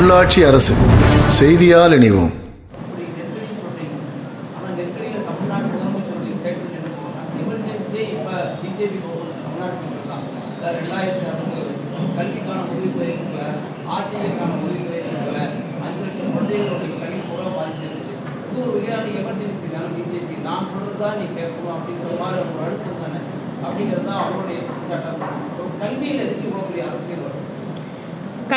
உள்ளாட்சி அரசு. செய்தியால் இணைவோம் அப்படி நெருக்கடின்னு சொல்றீங்க ஆனால் நெருக்கடியில் தமிழ்நாடு முதலமைச்சருடைய ஸ்டேட்மெண்ட் என்ன சொல்றாங்க எமர்ஜென்சியே இப்போ பிஜேபி தமிழ்நாட்டுக்கு கொடுத்தாங்க ரெண்டாயிரத்தி அறுநூறு கல்விக்கான உதவித்தொகை கொடுக்கல ஆர்டிஐக்கான உதவித்தொகை கொடுக்கல அஞ்சு லட்சம் குழந்தைகளுடைய கல்வி பூரா பாதிச்சிருக்குது இது ஒரு வகையான எமர்ஜென்சி தானே பிஜேபி நான் சொல்றது தான் நீ கேட்கணும் அப்படிங்கிற மாதிரி ஒரு அழுத்தம் தானே அப்படிங்கிறது தான் அவருடைய குற்றச்சாட்டம் ஒரு கல்வியில் எதுக்கு இவ்வளோ பெரிய அரசியல் வரும்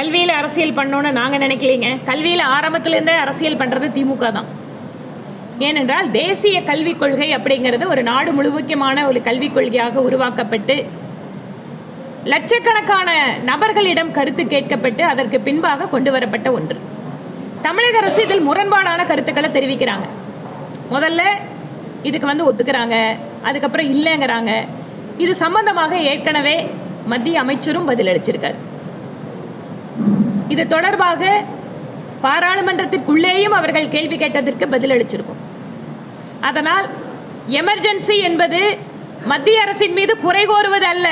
கல்வியில் அரசியல் பண்ணோன்னு நாங்கள் நினைக்கலைங்க. கல்வியில் ஆரம்பத்துலேருந்தே அரசியல் பண்ணுறது திமுக தான். ஏனென்றால் தேசிய கல்விக் கொள்கை அப்படிங்கிறது ஒரு நாடு முழுவதுமான ஒரு கல்விக் கொள்கையாக உருவாக்கப்பட்டு லட்சக்கணக்கான நபர்களிடம் கருத்து கேட்கப்பட்டு அதற்கு பின்பாக கொண்டு வரப்பட்ட ஒன்று. தமிழக அரசு இதில் முரண்பாடான கருத்துக்களை தெரிவிக்கிறாங்க. முதல்ல இதுக்கு வந்து ஒத்துக்கிறாங்க அதுக்கப்புறம் இல்லைங்கிறாங்க. இது சம்பந்தமாக ஏற்கனவே மத்திய அமைச்சரும் பதிலளிச்சிருக்காரு. இது தொடர்பாக பாராளுமன்றத்திற்குள்ளேயும் அவர்கள் கேள்வி கேட்டதற்கு பதிலளிச்சிருக்கும் அதனால் எமர்ஜென்சி என்பது மத்திய அரசின் மீது குறை கோருவது அல்ல.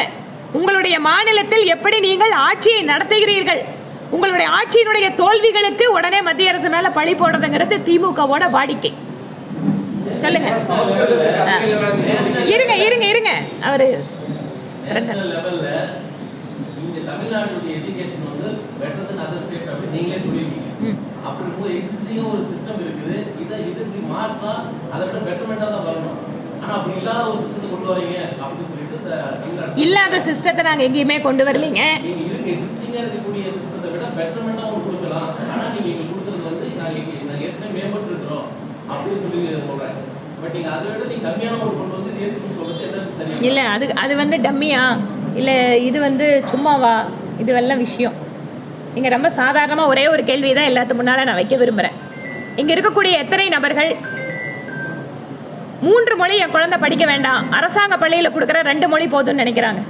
உங்களுடைய மாநிலத்தில் எப்படி நீங்கள் ஆட்சியை நடத்துகிறீர்கள்? உங்களுடைய ஆட்சியினுடைய தோல்விகளுக்கு உடனே மத்திய அரசு மேல பழி போடுறதுங்கிறது திமுகவோட வாடிக்கை. சொல்லுங்க. இருங்க இருங்க இருங்க. அவரு தமிழ்நாட்டுடைய எஜுகேஷன் வந்து பெட்டர் தென் அதர் ஸ்டேட் அப்படி நீங்களே சொல்லிருக்கீங்க ம். அப்படி இருக்கும் எக்ஸிஸ்டிங்கா ஒரு சிஸ்டம் இருக்குது. இதை இதுக்கு மாற்றா அதை விட பெட்டர்மெண்டா தான் வரணும். ஆனா அப்படி இல்லாத ஒரு சிஸ்டத்தை கொண்டு வரீங்க அப்படின்னு சொல்லிட்டு தமிழ்நாடு இல்லாத சிஸ்டத்தை நாங்க எங்கேயுமே கொண்டு வரலைங்க. நீங்க இருக்க எக்ஸிஸ்டிங்கா இருக்கக்கூடிய சிஸ்டத்தை விட பெட்டர்மெண்டா உங்களுக்கு கொடுக்கலாம். ஆனா நீங்க எங்களுக்கு கொடுக்கறது வந்து நாங்க இங்க- நாங்க ஏற்கனவே மேம்பட்டு இருக்கிறோம் அப்படின்னு சொல்லி சொல்றேன். பட் நீங்க அதை விட நீங்க கம்மியான ஒரு கொண்டு வந்து இது ஏற்றுக்கு சொல்றது எதாவது சரியா இல்லை அது அது வந்து டம்மியா? இல்லை இது வந்து சும்மாவா? இதுவெல்லாம் விஷயம். நீங்கள் ரொம்ப சாதாரணமாக ஒரே ஒரு கேள்வி தான் எல்லாத்து முன்னால் நான் வைக்க விரும்புகிறேன் இங்கே இருக்கக்கூடிய எத்தனை நபர்கள் மூன்று மொழி என் குழந்தை படிக்க வேண்டாம் அரசாங்க பள்ளியில் கொடுக்குற ரெண்டு மொழி போதும்னு நினைக்கிறாங்க.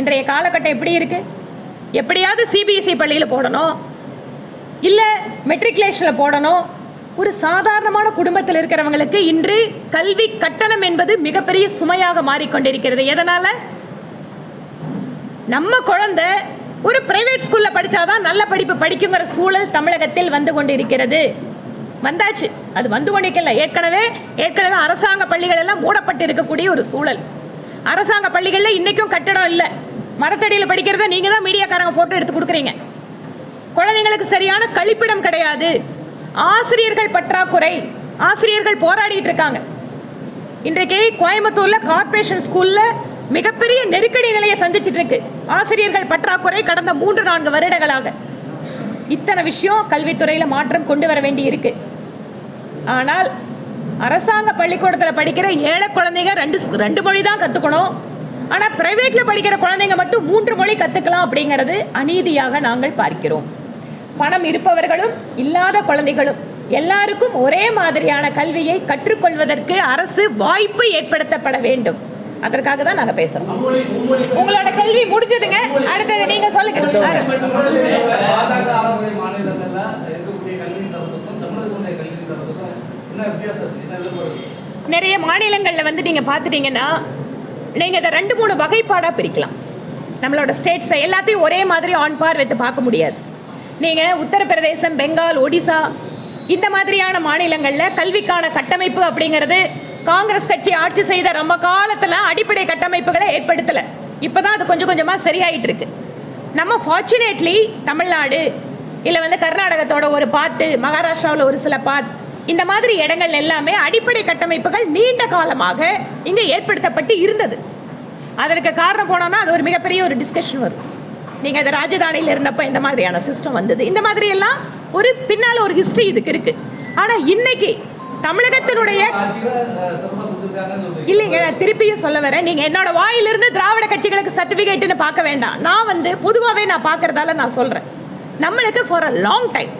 இன்றைய காலகட்டம் எப்படி இருக்குது எப்படியாவது சிபிஎஸ்சி பள்ளியில் போடணும் இல்லை மெட்ரிகுலேஷனில் போடணும். ஒரு சாதாரணமான குடும்பத்தில் இருக்கிறவங்களுக்கு இன்று கல்வி கட்டணம் என்பது மிகப்பெரிய சுமையாக மாறிக்கொண்டிருக்கிறது. எதனால? நம்ம குழந்தை ஒரு பிரைவேட் ஸ்கூலில் படிச்சாதான் நல்ல படிப்பு படிக்குங்கிற சூழல் தமிழகத்தில் வந்து கொண்டிருக்கிறது. வந்தாச்சு. அது வந்து கொண்டிருக்கல. ஏற்கனவே ஏற்கனவே அரசாங்க பள்ளிகள் எல்லாம் மூடப்பட்டு இருக்கக்கூடிய ஒரு சூழல். அரசாங்க பள்ளிகளில் இன்றைக்கும் கட்டடம் இல்லை. மரத்தடியில் படிக்கிறத நீங்கள் தான் மீடியாக்காரங்க ஃபோட்டோ எடுத்து கொடுக்குறீங்க. குழந்தைங்களுக்கு சரியான கழிப்பிடம் கிடையாது. ஆசிரியர்கள் பற்றாக்குறை. ஆசிரியர்கள் போராடிட்டு இருக்காங்க. இன்றைக்கு கோயம்புத்தூரில் கார்ப்பரேஷன் ஸ்கூலில் மிகப்பெரிய நெருக்கடி நிலையை சந்திச்சிட்டு இருக்கு ஆசிரியர்கள் பற்றாக்குறை கடந்த மூன்று நான்கு வருடங்களாக. இத்தனை விஷயம் கல்வித்துறையில மாற்றம் கொண்டு வர வேண்டி இருக்கு ஆனால் அரசாங்க பள்ளிக்கூடத்தில் படிக்கிற ஏழை குழந்தைங்க ரெண்டு ரெண்டு மொழி தான் கற்றுக்கணும் ஆனால் பிரைவேட்டில் படிக்கிற குழந்தைங்க மட்டும் மூன்று மொழி கற்றுக்கலாம் அப்படிங்கிறது அநீதியாக நாங்கள் பார்க்கிறோம். பணம் இருப்பவர்களும் இல்லாத குழந்தைகளும் எல்லாருக்கும் ஒரே மாதிரியான கல்வியை கற்றுக்கொள்வதற்கு அரசு வாய்ப்பு ஏற்படுத்தப்பட வேண்டும். அதற்காக தான் நாங்கள் பேசுகிறோம் உங்களோட கல்வி முடிஞ்சதுங்க. அடுத்தது நீங்க சொல்லுங்க. நிறைய மாநிலங்களில் வந்து நீங்கள் பார்த்துட்டீங்கன்னா நீங்கள் இதை ரெண்டு மூணு வகைப்பாடாக பிரிக்கலாம். நம்மளோட ஸ்டேட்ஸை எல்லாத்தையும் ஒரே மாதிரி ஆன் பார் வைத்து பார்க்க முடியாது. நீங்கள் உத்தரப்பிரதேசம் பெங்கால் ஒடிசா இந்த மாதிரியான மாநிலங்களில் கல்விக்கான கட்டமைப்பு அப்படிங்கிறது காங்கிரஸ் கட்சி ஆட்சி செய்த ரொம்ப காலத்தில் அடிப்படை கட்டமைப்புகளை ஏற்படுத்தலை. இப்போ தான் அது கொஞ்சம் கொஞ்சமாக சரியாயிட்டு இருக்கு. நம்ம ஃபார்ச்சுனேட்லி தமிழ்நாடு இல்லை வந்து கர்நாடகத்தோட ஒரு பாட்டு மகாராஷ்டிராவில் ஒரு சில பாட் இந்த மாதிரி இடங்கள் எல்லாமே அடிப்படை கட்டமைப்புகள் நீண்ட காலமாக இங்கே ஏற்படுத்தப்பட்டு இருந்தது. அதற்கு காரணம் போனோம்னா அது ஒரு மிகப்பெரிய ஒரு டிஸ்கஷன் வரும். நீங்கள் இந்த ராஜதானியில் இருந்தப்போ இந்த மாதிரியான சிஸ்டம் வந்தது. இந்த மாதிரி எல்லாம் ஒரு பின்னால் ஒரு ஹிஸ்ட்ரி இதுக்கு இருக்குது ஆனால் இன்னைக்கு தமிழகத்தினுடைய இல்லைங்க நான் திருப்பியும் சொல்ல வரேன். நீங்க என்னோட வாயிலிருந்து திராவிட கட்சிகளுக்கு சர்டிபிகேட்னு பார்க்க வேண்டாம். நான் வந்து பொதுவாகவே நான் பார்க்கறதால நான் சொல்றேன். நம்மளுக்கு ஃபார் அ லாங் டைம்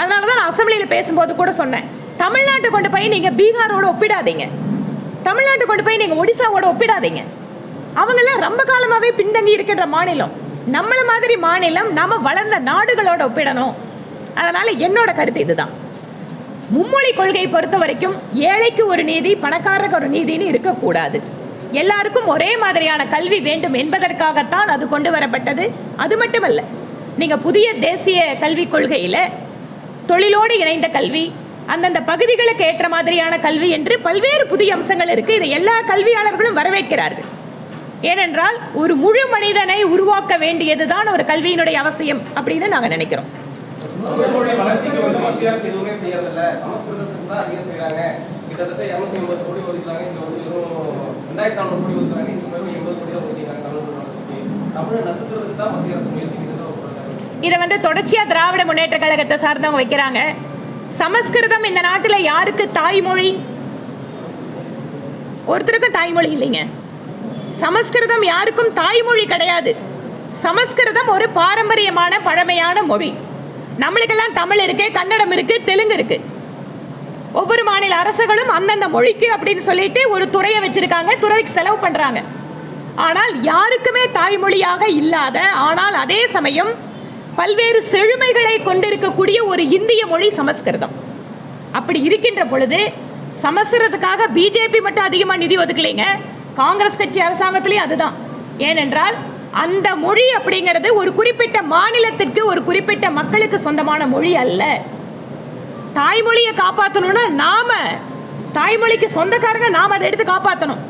அதனால தான் நான் அசம்பிளியில் பேசும்போது கூட சொன்னேன். தமிழ்நாட்டை கொண்டு போய் நீங்கள் பீகாரோட ஒப்பிடாதீங்க. தமிழ்நாட்டை கொண்டு போய் நீங்கள் ஒடிசாவோட ஒப்பிடாதீங்க. அவங்களாம் ரொம்ப காலமாகவே பின்தங்கி இருக்கின்ற மாநிலம். நம்மள மாதிரி மாநிலம் நம்ம வளர்ந்த நாடுகளோட ஒப்பிடணும். அதனால என்னோட கருத்து இதுதான். மும்மொழி கொள்கையை பொறுத்த வரைக்கும் ஏழைக்கு ஒரு நீதி பணக்காரருக்கு ஒரு நீதின்னு இருக்கக்கூடாது. எல்லாருக்கும் ஒரே மாதிரியான கல்வி வேண்டும் என்பதற்காகத்தான் அது கொண்டு வரப்பட்டது. அது மட்டுமல்ல நீங்கள் புதிய தேசிய கல்விக் கொள்கையில் தொழிலோடு இணைந்த கல்வி அந்தந்த பகுதிகளுக்கு ஏற்ற மாதிரியான கல்வி என்று பல்வேறு புதிய அம்சங்கள் இருக்குது இதை எல்லா கல்வியாளர்களும் வரவேற்கிறார்கள். ஏனென்றால் ஒரு முழு மனிதனை உருவாக்க வேண்டியதுதான் ஒரு கல்வியினுடைய அவசியம் அப்படின்னு நாங்கள் நினைக்கிறோம். தமிழ் வளர்ச்சிக்கு வந்து மத்திய அரசு எதுவுமே செய்யறதில்ல. சமஸ்கிருதத்துக்கு தான் அதிகம் செய்யறாங்க. கிட்டத்தட்ட இரநூத்தி எண்பது கோடி ஒதுக்குறாங்க. இங்க வந்து வெறும் ரெண்டாயிரத்தி நானூறு கோடி ஒதுக்குறாங்க. இங்க வெறும் எண்பது கோடி தான் ஒதுக்கிறாங்க தமிழ் வளர்ச்சிக்கு தமிழை நசுக்கிறதுக்கு தான் மத்திய அரசு முயற்சிக்கிறது இதை வந்து தொடர்ச்சியாக திராவிட முன்னேற்ற கழகத்தை சார்ந்தவங்க வைக்கிறாங்க. சமஸ்கிருதம் இந்த நாட்டில் யாருக்கு தாய்மொழி? ஒருத்தருக்கும் தாய்மொழி இல்லைங்க. சமஸ்கிருதம் யாருக்கும் தாய்மொழி கிடையாது. சமஸ்கிருதம் ஒரு பாரம்பரியமான பழமையான மொழி. நம்மளுக்கெல்லாம் தமிழ் இருக்கு கன்னடம் இருக்கு தெலுங்கு இருக்கு. ஒவ்வொரு மாநில அரசுகளும் அந்தந்த மொழிக்கு அப்படின்னு சொல்லிட்டு ஒரு துறையை வச்சிருக்காங்க துறைக்கு செலவு பண்றாங்க. ஆனால் யாருக்குமே தாய்மொழியாக இல்லாத ஆனால் அதே சமயம் பல்வேறு செழுமைகளை கொண்டிருக்கக்கூடிய ஒரு இந்திய மொழி சமஸ்கிருதம். அப்படி இருக்கின்ற பொழுது சமஸ்கிருதத்துக்காக பிஜேபி மட்டும் அதிகமாக நிதி ஒதுக்கலைங்க. காங்கிரஸ் கட்சி அரசாங்கத்திலேயும் அதுதான். ஏனென்றால் அந்த மொழி அப்படிங்கிறது ஒரு குறிப்பிட்ட மாநிலத்திற்கு ஒரு குறிப்பிட்ட மக்களுக்கு சொந்தமான மொழி அல்ல. தாய்மொழியை காப்பாற்றணும்னா நாம தாய்மொழிக்கு சொந்தக்காரங்க நாம் அதை எடுத்து காப்பாற்றணும்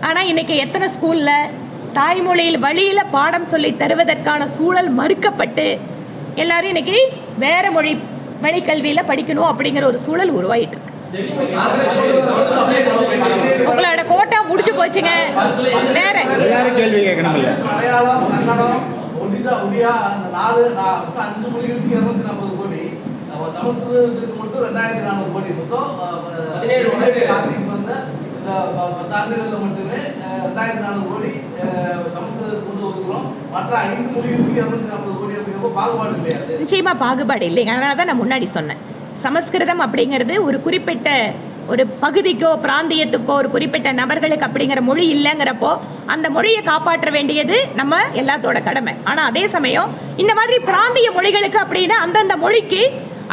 ஆனால் இன்னைக்கு எத்தனை ஸ்கூலில் தாய்மொழியில் வழியில் பாடம் சொல்லி தருவதற்கான சூழல் மறுக்கப்பட்டு எல்லாரும் இன்னைக்கு வேற மொழி வழிக்கல்வியில் படிக்கணும் அப்படிங்கிற ஒரு சூழல் உருவாயிட்டு உங்களோட கோட்டா முடிஞ்சு போச்சுங்க. வேற. கேள்வி கேட்கணும்ல மலையாளம் கன்னடம் ஒடிசா ஒடியா அந்த நாலு அஞ்சு மொழிகளுக்கு இருநூத்தி நாற்பது கோடி. நம்ம சமஸ்கிருதத்துக்கு மட்டும் ரெண்டாயிரத்தி நானூறு கோடி. மொத்தம் பதினேழு ஆட்சிக்கு வந்த பத்தாண்டுகள்ல மட்டுமே ரெண்டாயிரத்தி நானூறு கோடி சமஸ்கிருதத்துக்கு கொண்டு ஒதுக்குறோம் மற்ற ஐந்து மொழிகளுக்கு இருநூத்தி நாற்பது கோடி அப்படிங்கிறப்போ பாகுபாடு இல்லையா? நிச்சயமா பாகுபாடு இல்லைங்க. அதனால தான் நான் முன்னாடி சொன்னேன். சமஸ்கிருதம் அப்படிங்கிறது ஒரு குறிப்பிட்ட ஒரு பகுதிக்கோ பிராந்தியத்துக்கோ ஒரு குறிப்பிட்ட நபர்களுக்கு அப்படிங்கிற மொழி இல்லைங்கிறப்போ அந்த மொழியை காப்பாற்ற வேண்டியது நம்ம எல்லாத்தோட கடமை. ஆனால் அதே சமயம் இந்த மாதிரி பிராந்திய மொழிகளுக்கு அப்படின்னா அந்தந்த மொழிக்கு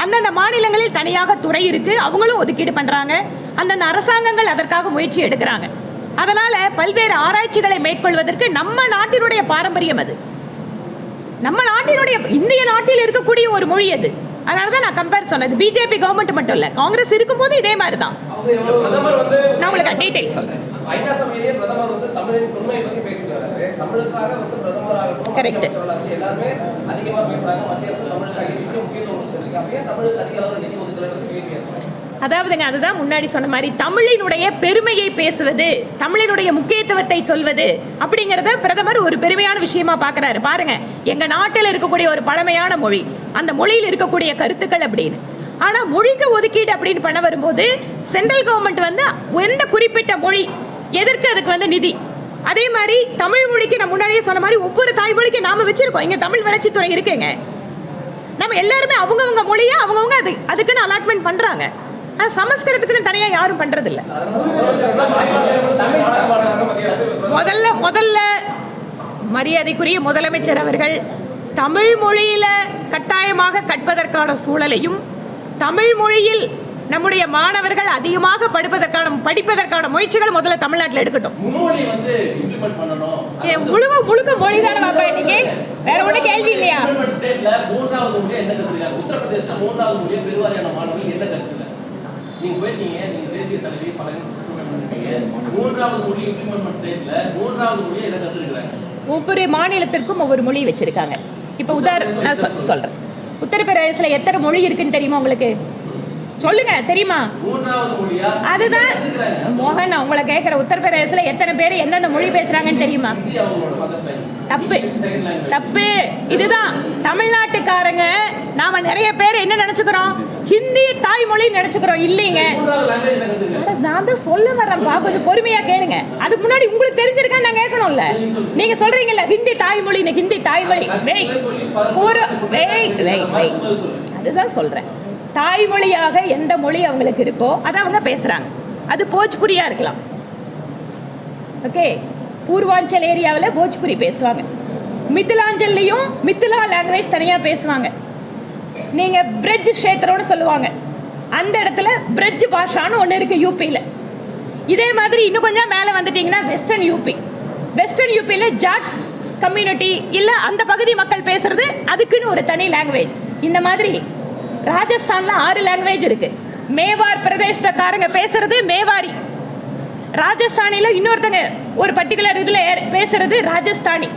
அந்தந்த மாநிலங்களில் தனியாக துறை இருக்கு அவங்களும் ஒதுக்கீடு பண்ணுறாங்க அந்தந்த அரசாங்கங்கள் அதற்காக முயற்சி எடுக்கிறாங்க. அதனால பல்வேறு ஆராய்ச்சிகளை மேற்கொள்வதற்கு நம்ம நாட்டினுடைய பாரம்பரியம் அது. நம்ம நாட்டினுடைய இந்திய நாட்டில் இருக்கக்கூடிய ஒரு மொழி அது. அதனால தான் நான் கம்பேர் சொன்னது பிஜேபி கவர்மெண்ட் மட்டும் இல்லை. காங்கிரஸ் இருக்கும்போது இதே மாதிரி தான் நான் உங்களுக்கு டீட்டெயில் சொல்கிறேன் ஐநா அதாவதுங்க அதுதான் முன்னாடி சொன்ன மாதிரி தமிழினுடைய பெருமையை பேசுவது தமிழினுடைய முக்கியத்துவத்தை சொல்வது அப்படிங்கிறத பிரதமர் ஒரு பெருமையான விஷயமா பார்க்குறாரு பாருங்க எங்கள் நாட்டில் இருக்கக்கூடிய ஒரு பழமையான மொழி அந்த மொழியில் இருக்கக்கூடிய கருத்துக்கள் அப்படின்னு. ஆனால் மொழிக்கு ஒதுக்கீடு அப்படின்னு பண்ண வரும்போது சென்ட்ரல் கவர்மெண்ட் வந்து எந்த குறிப்பிட்ட மொழி எதற்கு அதுக்கு வந்து நிதி? அதே மாதிரி தமிழ் மொழிக்கு நான் முன்னாடியே சொன்ன மாதிரி ஒவ்வொரு தாய்மொழிக்கு நாம வச்சிருக்கோம். இங்கே தமிழ் வளர்ச்சித்துறை இருக்குங்க. நம்ம எல்லாருமே அவங்கவுங்க மொழியை அவங்கவுங்க அது அதுக்குன்னு அலாட்மெண்ட் பண்ணுறாங்க ஆனா சமஸ்கிருதத்துக்குன்னு தனியாக யாரும் பண்ணுறதில்ல முதல்ல முதல்ல மரியாதைக்குரிய முதலமைச்சர் அவர்கள் தமிழ் மொழியில் கட்டாயமாக கற்பதற்கான சூழலையும் தமிழ் மொழியில் நம்முடைய மாணவர்கள் அதிகமாக படிப்பதற்கான படிப்பதற்கான முயற்சிகள் முதல்ல தமிழ்நாட்டில் எடுக்கட்டும். மும்மொழி முழுவ முழுக்க மொழி தானே பாப்பா இன்னைக்கு? வேற ஒன்றும் கேள்வி இல்லையா? இம்ப்ளிமெண்ட் ஸ்டேட்ல மூன்றாவது மொழியா என்ன கத்துக்கிறாங்க உத்தரப்பிரதேசல மூன்றாவது மொழியா பெருவாரியான மாணவர்கள் என்ன கத்துக்கல நீங்க போயிருக்கீங்க நீங்க தேசிய தலைவி பல இம்ப்ளிமெண்ட் பண்ணிருக்கீங்க மூன்றாவது மொழி இம்ப்ளிமெண்ட் ஸ்டேட்ல மூன்றாவது மொழியா என்ன கத்துக்கிறாங்க ஒவ்வொரு மாநிலத்திற்கும் ஒவ்வொரு மொழி வச்சிருக்காங்க. இப்போ உதாரணம் நான் சொல் சொல்றேன். உத்தரப்பிரதேசத்தில் எத்தனை மொழி இருக்குன்னு தெரியுமா உங்களுக்கு? சொல்லுங்க தெரியுமா? அதுதான். மோகன் உங்களை கேட்குற உத்தரப்பிரதேசத்தில் எத்தனை பேர் எந்தெந்த மொழி பேசுறாங்கன்னு தெரியுமா? தப்பு. தப்பு. இதுதான். தமிழ்நாட்டுக்காரங்க. நாம நிறைய பேர் என்ன நினைச்சுக்கிறோம்? ஹிந்தி தாய்மொழி நினைச்சுக்கிறோம். இல்லைங்க. நான் தான் சொல்ல வரேன்ப்பா கொஞ்சம் பொறுமையா கேளுங்க. அதுக்கு முன்னாடி உங்களுக்கு தெரிஞ்சிருக்கா நான் கேட்கணும்ல? நீங்க சொல்றீங்கல்ல ஹிந்தி தாய்மொழி ஹிந்தி தாய்மொழி. வெய் பூர வெய் வெய் வெய் அதுதான் சொல்றேன். தாய்மொழியாக எந்த மொழி அவங்களுக்கு இருக்கோ அதை அவங்க பேசுறாங்க. அது போஜ்புரியா இருக்கலாம். ஓகே? பூர்வாஞ்சல் ஏரியாவில் போஜ்புரி பேசுவாங்க. மித்திலாஞ்சல்லையும் மித்திலா லாங்குவேஜ் தனியாக பேசுவாங்க. நீங்கள் பிரிட்ஜ் க்ஷேத்திரம்னு சொல்லுவாங்க. அந்த இடத்துல பிரிட்ஜ் பாஷான்னு ஒன்று இருக்குது யூபியில் இதே மாதிரி இன்னும் கொஞ்சம் மேலே வந்துட்டிங்கன்னா வெஸ்டர்ன் யூபி வெஸ்டர்ன் யூபியில் ஜாட் கம்யூனிட்டி இல்லை அந்த பகுதி மக்கள் பேசுறது அதுக்குன்னு ஒரு தனி லாங்குவேஜ் இந்த மாதிரி ராஜஸ்தானில் ஆறு லாங்குவேஜ் இருக்குது மேவார் பிரதேசக்காரங்க பேசுறது மேவாரி. ராஜஸ்தானியில் இன்னொருத்தங்க ஒரு பர்டிகுலர் இதில் பேசுறது ராஜஸ்தானி.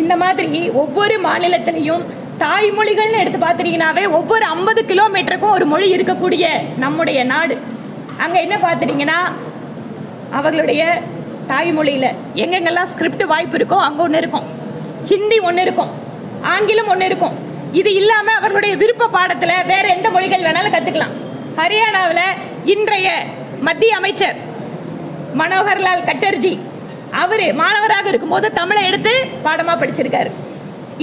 இந்த மாதிரி ஒவ்வொரு மாநிலத்திலையும் தாய்மொழிகள்னு எடுத்து பார்த்துட்டீங்கன்னாவே ஒவ்வொரு ஐம்பது கிலோமீட்டருக்கும் ஒரு மொழி இருக்கக்கூடிய நம்முடைய நாடு. அங்கே என்ன பார்த்துட்டிங்கன்னா அவர்களுடைய தாய்மொழியில் எங்கெங்கெல்லாம் ஸ்கிரிப்ட் வாய்ப்பு இருக்கோ அங்கே ஒன்று இருக்கும். ஹிந்தி ஒன்று இருக்கும். ஆங்கிலம் ஒன்று இருக்கும். இது இல்லாமல் அவர்களுடைய விருப்ப பாடத்தில் வேறு எந்த மொழிகள் வேணாலும் கற்றுக்கலாம் ஹரியானாவில் இன்றைய மத்திய அமைச்சர் மனோகர்லால் கட்டர்ஜி அவர் மாணவராக இருக்கும்போது தமிழை எடுத்து பாடமாக படிச்சிருக்காரு.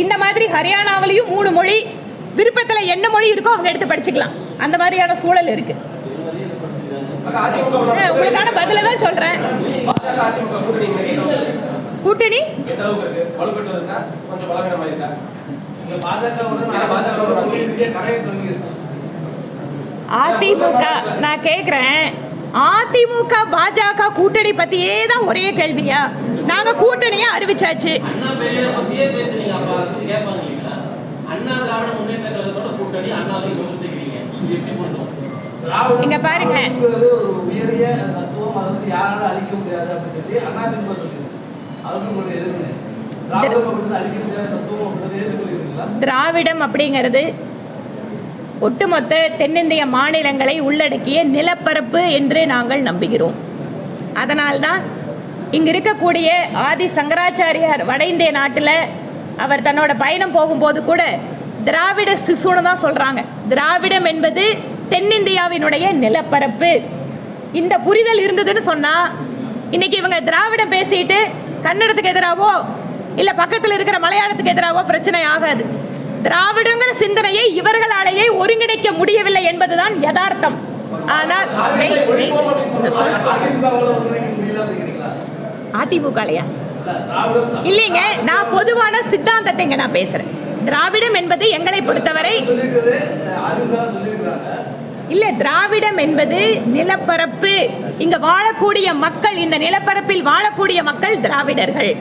இந்த மாதிரி ஹரியானாவிலையும் மூணு மொழி விருப்பத்தில் என்ன மொழி இருக்கோ அவங்க எடுத்து படிச்சுக்கலாம். அந்த மாதிரியான சூழல் இருக்கு. உங்களுக்கான பதில தான் சொல்றேன். கூட்டணி? அதிமுக நான் கேட்குறேன் அதிமுக பாஜக கூட்டணி பத்தியே தான் ஒரே கேள்வியா? நாங்க கூட்டணியை அறிவிச்சாச்சு. இங்க பாருங்க. திராவிடம் அப்படிங்கிறது ஒட்டுமொத்த தென்னிந்திய மாநிலங்களை உள்ளடக்கிய நிலப்பரப்பு என்று நாங்கள் நம்புகிறோம். அதனால்தான் இங்கு இருக்கக்கூடிய ஆதி சங்கராச்சாரியார் வட இந்திய நாட்டில் அவர் தன்னோட பயணம் போகும்போது கூட திராவிட சிசுன்னு தான் சொல்கிறாங்க திராவிடம் என்பது தென்னிந்தியாவினுடைய நிலப்பரப்பு. இந்த புரிதல் இருந்ததுன்னு சொன்னால் இன்னைக்கு இவங்க திராவிடம் பேசிட்டு கன்னடத்துக்கு எதிராகவோ இல்லை பக்கத்தில் இருக்கிற மலையாளத்துக்கு எதிராகவோ பிரச்சனை ஆகாது. திராவிடங்கிற சிந்தனையை இவர்களாலேயே ஒருங்கிணைக்க முடியவில்லை என்பதுதான் யதார்த்தம். ஆனால் அதிமுகலையா இல்லைங்க நான் பொதுவான சித்தாந்தத்தை இங்க நான் பேசுறேன். திராவிடம் என்பது எங்களை பொறுத்தவரை இல்ல திராவிடம் என்பது நிலப்பரப்பு. இங்க வாழக்கூடிய மக்கள் இந்த நிலப்பரப்பில் வாழக்கூடிய மக்கள் திராவிடர்கள்.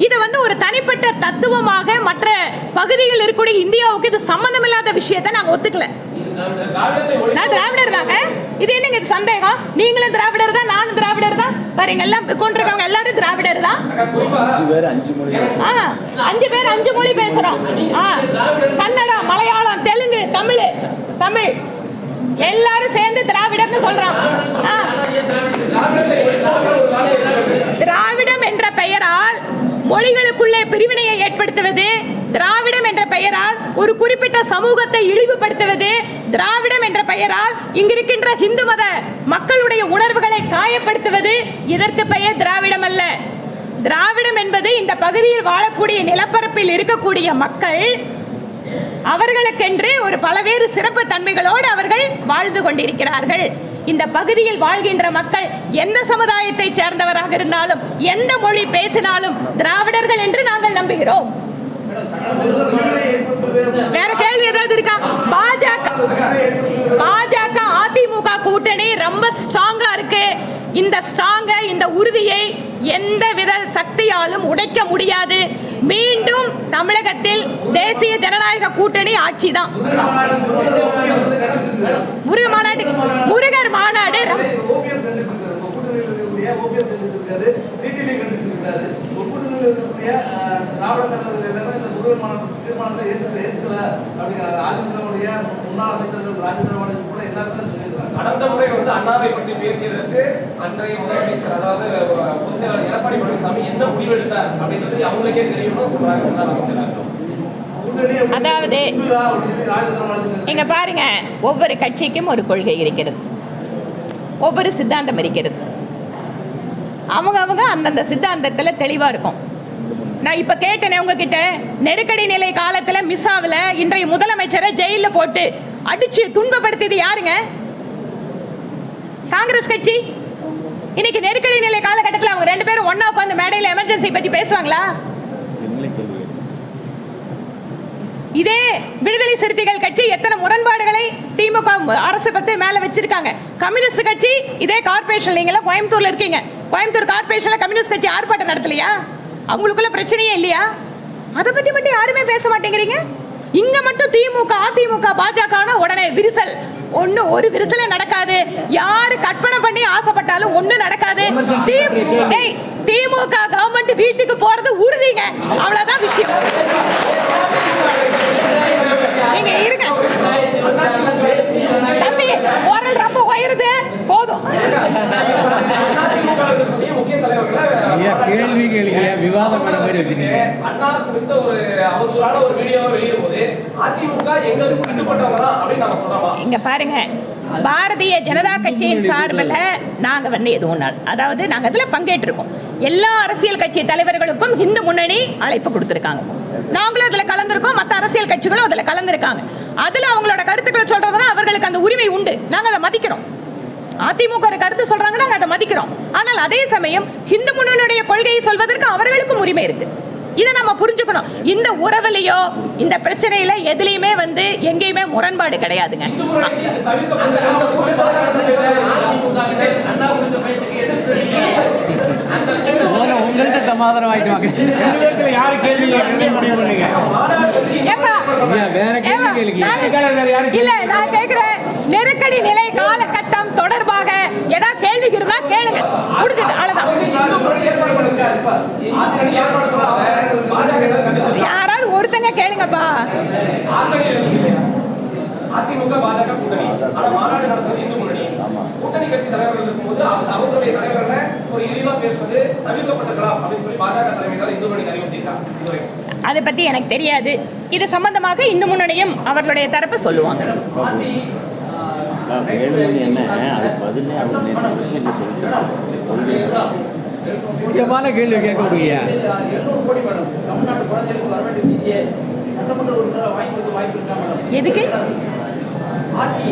இது வந்து ஒரு தனிப்பட்ட தத்துவமாக மற்ற பகுதியில் இருக்கக்கூடிய இந்தியாவுக்கு இது சம்பந்தமில்லாத விஷயத்தை நாங்க ஒத்துக்கல. நான் திராவிடர் தாங்க. இது என்னங்க இது சந்தேகம்? நீங்களும் திராவிடர் தான் நானும் திராவிடர் தான். பாருங்க எல்லாம் கொண்டிருக்கவங்க எல்லாரும் திராவிடர் தான். அஞ்சு பேர் அஞ்சு மொழி பேசுறோம். ஆ, கன்னடா மலையாளம் தெலுங்கு தமிழ் தமிழ். எல்லாரும் சேர்ந்து திராவிடர்னு சொல்றோம். திராவிடம் என்ற பெயரால் மொழிகளுக்குள்ளே பிரிவினையை ஏற்படுத்துவது திராவிடம் என்ற பெயரால் ஒரு குறிப்பிட்ட சமூகத்தை இழிவுபடுத்துவது திராவிடம் என்ற பெயரால் இங்கிருக்கின்ற ஹிந்து மத மக்களுடைய உணர்வுகளை காயப்படுத்துவது இதற்கு பெயர் திராவிடம் அல்ல. திராவிடம் என்பது இந்த பகுதியில் வாழக்கூடிய நிலப்பரப்பில் இருக்கக்கூடிய மக்கள் அவர்களுக்கென்று ஒரு பலவேறு சிறப்பு தன்மைகளோடு அவர்கள் வாழ்ந்து கொண்டிருக்கிறார்கள். இந்த பகுதியில் வாழ்கின்ற மக்கள் எந்த சமுதாயத்தை சேர்ந்தவராக இருந்தாலும் எந்த மொழி பேசினாலும் திராவிடர்கள் என்று நாங்கள் நம்புகிறோம். வேற கேள்வி ஏதாவது இருக்கா? பாஜக பாஜக அதிமுக கூட்டணி ரொம்ப ஸ்ட்ராங்கா இருக்கு. இந்த ஸ்ட்ராங்க இந்த உறுதியை எந்த வித சக்தியாலும் உடைக்க முடியாது மீண்டும் தமிழகத்தில் தேசிய ஜனநாயக கூட்டணி ஆட்சி தான் முருக மாநாடு முருகர் மாநாடு முன்னாள் அமைச்சர்கள் கூட எல்லாருமே சொல்லியிருக்காங்க கடந்த முறை வந்து அண்ணாவை பற்றி பேசியதற்கு அன்றைய முதலமைச்சர் அதாவது அஹ், பொதுச் செயலாளர் எடப்பாடி பழனிசாமி என்ன முடிவெடுத்தார் அப்படின்றது அவங்களுக்கே தெரியும்னு சொல்றாங்க முன்னாள் அதாவது இங்க பாருங்க ஒவ்வொரு கட்சிக்கும் ஒரு கொள்கை இருக்கிறது. ஒவ்வொரு சித்தாந்தம் இருக்கிறது. அவங்க அவங்க அந்தந்த சித்தாந்தத்தில் தெளிவாக இருக்கும். நான் இப்போ கேட்டேனே உங்ககிட்ட நெருக்கடி நிலை காலத்தில் மிஸ்ஸாவில் இன்றைய முதலமைச்சரை ஜெயிலில் போட்டு அடிச்சு துன்பப்படுத்தியது யாருங்க? காங்கிரஸ் கட்சி? இன்னைக்கு நெருக்கடி நிலை காலகட்டத்தில் அவங்க ரெண்டு பேரும் ஒண்ணா உட்காந்து மேடையில் எமர்ஜென்சி பற்றி பேசுவாங்களா? இதே விடுதலை சிறுத்தைகள் கட்சி எத்தனை முரண்பாடுகளை திமுக அரசு பத்தி மேல வச்சிருக்காங்க. கம்யூனிஸ்ட் கட்சி இதே கார்பரேஷன் நீங்கள கோயம்புத்தூர்ல இருக்கீங்க. கோயம்புத்தூர் கார்பரேஷன்ல கம்யூனிஸ்ட் கட்சி ஆர்ப்பாட்டம் நடத்தலையா? அவங்களுக்குள்ள பிரச்சனையே இல்லையா? அதை பத்தி மட்டும் யாருமே பேச மாட்டேங்கிறீங்க? இங்க மட்டும் திமுக அதிமுக பாஜகனா உடனே விரிசல். ஒண்ணு ஒரு விரிசலே நடக்காது. யாரு கற்பனை பண்ணி ஆசைப்பட்டாலும் ஒண்ணு நடக்காது. திமுக கவர்மெண்ட் வீட்டுக்கு போறது உறுதிங்க. அவ்வளவுதான் விஷயம். நீங்க இருங்க. தம்பி உரல் ரொம்ப உயருது. போதும் கேள்வி கேளுங்க விவாதம் பண்ண மாதிரி வச்சுக்கீங்க அண்ணா குறித்த ஒரு அவதூறான ஒரு வீடியோவை வெளியிடும் போது அதிமுக எங்களுக்கு கட்டுப்பட்டவங்க தான் அப்படின்னு நம்ம சொல்றோமா இங்க பாருங்க. பாரதிய ஜனதா கட்சியின் சார்பில் நாங்க வந்து எதுவும் அதாவது நாங்க அதுல பங்கேற்றிருக்கோம். எல்லா அரசியல் கட்சி தலைவர்களுக்கும் இந்து முன்னணி அழைப்பு கொடுத்திருக்காங்க. நாங்களும் அதுல கலந்திருக்கோம். மற்ற அரசியல் கட்சிகளும் அதுல கலந்திருக்காங்க. அதுல அவங்களோட கருத்துக்களை சொல்றதுனா அவர்களுக்கு அந்த உரிமை உண்டு. நாங்க அதை மதிக்கிறோம். அதிமுக ஒரு கருத்து சொல்றாங்க நாங்க அதை மதிக்கிறோம். ஆனால் அதே சமயம் இந்து முன்னணியுடைய கொள்கையை சொல்வதற்கு அவர்களுக்கும் உரிமை இருக்கு. இதை நம்ம புரிஞ்சுக்கணும். இந்த உறவுலையோ இந்த பிரச்சனையில எதுலயுமே வந்து எங்கேயுமே முரண்பாடு கிடையாதுங்க. முதல்ல உங்கள்கிட்ட யாராவது ஒருத்தங்க கேளுங்கப்பா. அதிமுக பாஜக கூட்டணி. ஆனா மாநாடு நடத்துறது இந்து முன்னணி. கூட்டணி கட்சி தலைவர்கள் இருக்கும்போது அது அவங்களுடைய தலைவர்களை ஒரு இழிவா பேசுறது தவிர்க்கப்பட்டிருக்கலாம் அப்படின்னு சொல்லி பாஜக தலைமை தான் இந்து முன்னணி அறிவுறுத்திருக்காங்க அதை பத்தி எனக்கு தெரியாது. இது சம்பந்தமாக இந்து முன்னணியும் அவர்களுடைய தரப்பு சொல்லுவாங்க. கேள்வி என்ன? அதுக்கு பதிலே அவர் நேற்று கொள்கை முக்கியமான கேள்வி கேட்க விடுங்க எழுநூறு கோடி மேடம் தமிழ்நாட்டு குழந்தைகளுக்கு வர வேண்டிய நிதியை சட்டமன்ற உறுப்பினரை வாங்கி கொடுக்க வாய்ப்பு இருக்கா மேடம் எதுக்கு? ஆர்டி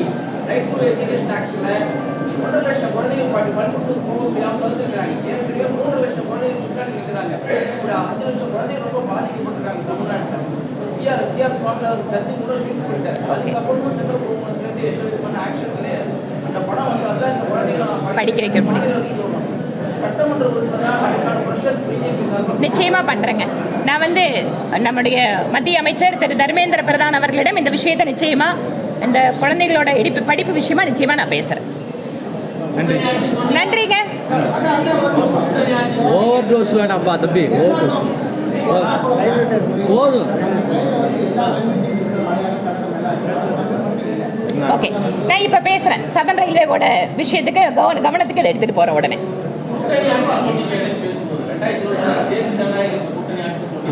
ரைட் டு எஜுகேஷன் ஆக்ஷன்ல ஒன்றரை லட்சம் குழந்தைகள் பாட்டு பள்ளிக்கூடத்துக்கு போக முடியாமல் தவிர்த்துருக்காங்க ஏற்கனவே மூன்று லட்சம் குழந்தைகள் முன்னாடி நிற்கிறாங்க ஒரு அஞ்சு லட்சம் குழந்தைகள் ரொம்ப பாதிக்கப்பட்டிருக்காங்க தமிழ்நாட்டில். So CR GR Swaminathan judge கூட தீர்ப்பு சொல்லிட்டார். அதுக்கப்புறமா சென்ட்ரல் கவர்மெண்ட்லேருந்து எந்த விதமான ஆக்ஷன் கிடையாது. அந்த பணம் வந்தால் தான் இந்த குழந்தைகளை படிக்க வைக்க முடியும். நிச்சயமா பண்றேங்க. நான் வந்து நம்முடைய மத்திய அமைச்சர் திரு தர்மேந்திர பிரதான் அவர்களிடம் இந்த விஷயத்தை நிச்சயமா இந்த குழந்தைகளோட இடிப்பு படிப்பு விஷயமா நிச்சயமா நான் பேசுறேன். நன்றிங்க. ஓவர் டோஸ் வேணாம்ப்பா தம்பி. ஓவர் டோஸ் போதும். ஓகே. நான் இப்ப பேசுறேன். சதன் ரயில்வேவோட விஷயத்துக்கு கவன கவனத்துக்கு இதை எடுத்துட்டு போறேன் உடனே.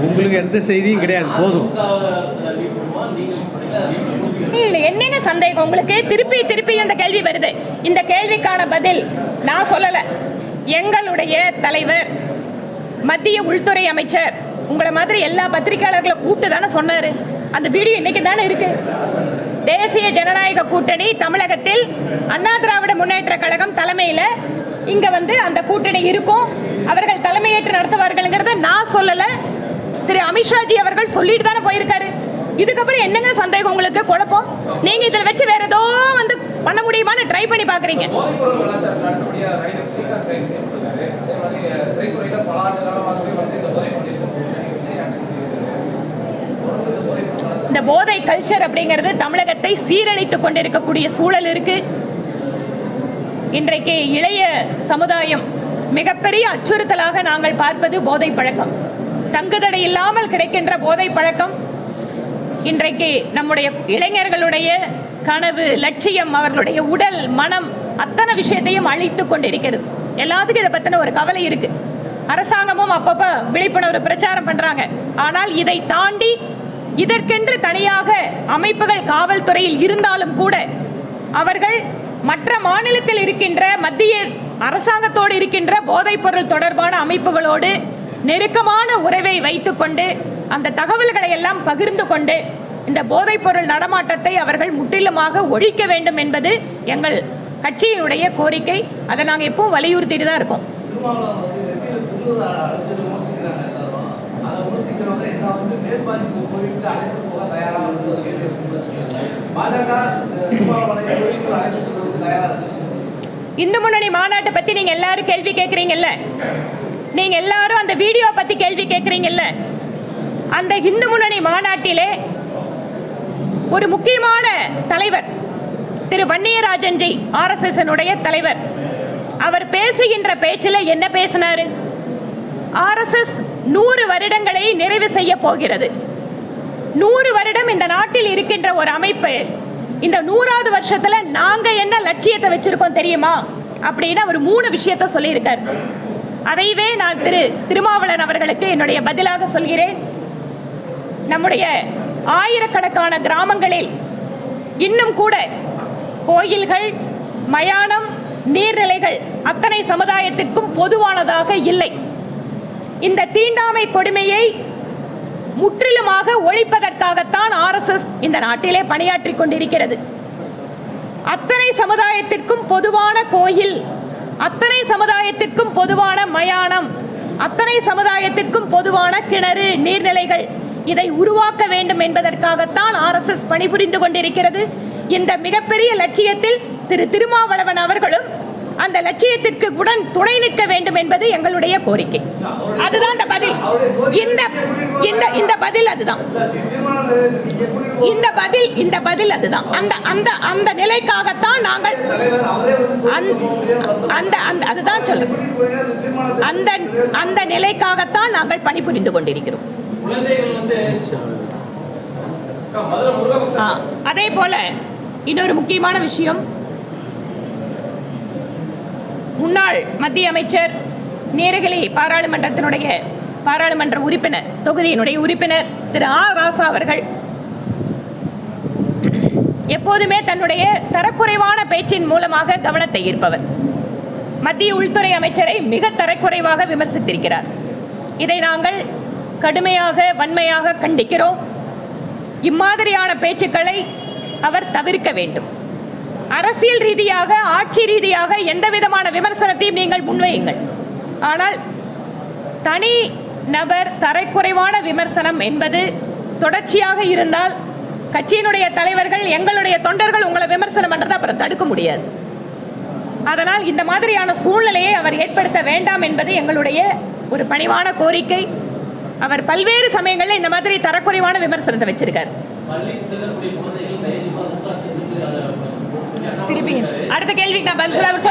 உங்களுக்கு எந்த செய்தியும் கிடையாது போதும். லீட் என்னங்க சந்தேகம்? உங்களுக்கு திருப்பி திருப்பி இந்த கேள்வி வருது. இந்த கேள்விக்கான பதில் நான் சொல்லல. எங்களுடைய தலைவர் மத்திய உள்துறை அமைச்சர் உங்களை மாதிரி எல்லா பத்திரிகையாளர்களை கூப்பிட்டு தானே சொன்னாரு. அந்த வீடியோ இன்னைக்கு தானே இருக்கு. தேசிய ஜனநாயக கூட்டணி தமிழகத்தில் அண்ணா திராவிட முன்னேற்ற கழகம் தலைமையில இங்க வந்து அந்த கூட்டணி இருக்கும். அவர்கள் தலைமையேற்று நடத்துவார்கள்ங்கிறத நான் சொல்லல. திரு அமித்ஷாஜி அவர்கள் சொல்லிட்டு தானே போயிருக்காரு. இதுக்கப்புறம் என்னங்க சந்தேகம் உங்களுக்கு? குழப்பம்? நீங்க இதுல வச்சு வேற ஏதோ வந்து பண்ண முடியுமான்னு ட்ரை பண்ணி பாக்குறீங்க இந்த போதை கல்ச்சர் அப்படிங்கிறது தமிழகத்தை சீரழித்து கொண்டிருக்கக்கூடிய சூழல் இருக்கு. இன்றைக்கு இளைய சமுதாயம் மிகப்பெரிய அச்சுறுத்தலாக நாங்கள் பார்ப்பது போதை பழக்கம் தங்குதடை இல்லாமல் கிடைக்கின்ற போதை பழக்கம் இன்றைக்கு நம்முடைய இளைஞர்களுடைய கனவு லட்சியம் அவர்களுடைய உடல் மனம் அத்தனை விஷயத்தையும் அழித்து கொண்டிருக்கிறது. எல்லாத்துக்கும் இதை பற்றின ஒரு கவலை இருக்கு. அரசாங்கமும் அப்பப்போ விழிப்புணர்வு பிரச்சாரம் பண்ணுறாங்க ஆனால் இதை தாண்டி இதற்கென்று தனியாக அமைப்புகள் காவல்துறையில் இருந்தாலும் கூட அவர்கள் மற்ற மாநிலத்தில் இருக்கின்ற மத்திய அரசாங்கத்தோடு இருக்கின்ற போதைப்பொருள் தொடர்பான அமைப்புகளோடு நெருக்கமான உறவை வைத்துக்கொண்டு அந்த தகவல்களை எல்லாம் பகிர்ந்து கொண்டு இந்த போதைப்பொருள் நடமாட்டத்தை அவர்கள் முற்றிலுமாக ஒழிக்க வேண்டும் என்பது எங்கள் கட்சியினுடைய கோரிக்கை. அதை நாங்கள் எப்பவும் வலியுறுத்திட்டு தான் இருக்கோம். பாஜக இந்து முன்னணி மாநாட்டை பற்றி நீங்கள் எல்லாரும் கேள்வி கேட்குறீங்கல்ல நீங்க எல்லாரும் அந்த வீடியோ பத்தி கேள்வி கேட்குறீங்கல்ல அந்த இந்து முன்னணி மாநாட்டிலே ஒரு முக்கியமான தலைவர் திரு வன்னியராஜன்ஜி ஆர்எஸ்எஸ் தலைவர் அவர் பேசுகின்ற பேச்சில் என்ன பேசினாரு? ஆர்எஸ்எஸ் நூறு வருடங்களை நிறைவு செய்ய போகிறது. நூறு வருடம் இந்த நாட்டில் இருக்கின்ற ஒரு அமைப்பு இந்த நூறாவது வருஷத்துல நாங்க என்ன லட்சியத்தை வச்சிருக்கோம் தெரியுமா? அப்படின்னு அவர் மூணு விஷயத்த சொல்லியிருக்கார். அதைவே நான் திரு திருமாவளன் அவர்களுக்கு என்னுடைய பதிலாக சொல்கிறேன். நம்முடைய ஆயிரக்கணக்கான கிராமங்களில் இன்னும் கூட கோயில்கள் மயானம் நீர்நிலைகள் அத்தனை சமுதாயத்திற்கும் பொதுவானதாக இல்லை. இந்த தீண்டாமை கொடுமையை முற்றிலுமாக ஒழிப்பதற்காகத்தான் ஆர்எஸ்எஸ் இந்த நாட்டிலே பணியாற்றி கொண்டிருக்கிறது. அத்தனை சமுதாயத்திற்கும் பொதுவான கோயில் அத்தனை சமுதாயத்திற்கும் பொதுவான மயானம் அத்தனை சமுதாயத்திற்கும் பொதுவான கிணறு நீர்நிலைகள் இதை உருவாக்க வேண்டும் என்பதற்காகத்தான் ஆர்எஸ்எஸ் பணிபுரிந்து கொண்டிருக்கிறது. இந்த மிகப்பெரிய லட்சியத்தில் திரு திருமாவளவன் அவர்களும் அந்த லட்சியத்திற்கு உடன் துணை நிற்க வேண்டும் என்பது எங்களுடைய கோரிக்கை. அதுதான் இந்த பதில். இந்த இந்த இந்த பதில் அதுதான். இந்த பதில் இந்த பதில் அதுதான். அந்த அந்த அந்த நிலைக்காகத்தான் நாங்கள் அந்த- அந்த அதுதான் சொல்றேன். அந்த அந்த நிலைக்காகத்தான் நாங்கள் பணிபுரிந்து கொண்டிருக்கிறோம். அதே போல இன்னொரு முக்கியமான விஷயம். முன்னாள் மத்திய அமைச்சர் நீலகிரி பாராளுமன்றத்தினுடைய பாராளுமன்ற உறுப்பினர் தொகுதியினுடைய உறுப்பினர் திரு ஆ. ராசா அவர்கள் எப்போதுமே தன்னுடைய தரக்குறைவான பேச்சின் மூலமாக கவனத்தை ஈர்ப்பவர். மத்திய உள்துறை அமைச்சரை மிக தரக்குறைவாக விமர்சித்திருக்கிறார். இதை நாங்கள் கடுமையாக வன்மையாக கண்டிக்கிறோம். இம்மாதிரியான பேச்சுக்களை அவர் தவிர்க்க வேண்டும். அரசியல் ரீதியாக ஆட்சி ரீதியாக எந்த விதமான விமர்சனத்தையும் நீங்கள் முன்வையுங்கள். ஆனால் தனி நபர் தரைக்குறைவான விமர்சனம் என்பது தொடர்ச்சியாக இருந்தால் கட்சியினுடைய தலைவர்கள் எங்களுடைய தொண்டர்கள் உங்களை விமர்சனம் பண்ணுறதை அப்புறம் தடுக்க முடியாது. அதனால் இந்த மாதிரியான சூழ்நிலையை அவர் ஏற்படுத்த வேண்டாம் என்பது எங்களுடைய ஒரு பணிவான கோரிக்கை. அவர் பல்வேறு சமயங்களில் இந்த மாதிரி தரக்குறைவான விமர்சனத்தை வச்சிருக்கார். திருப்பி அடுத்த கேள்விக்கு நான் பதில் சொல்ல அவர்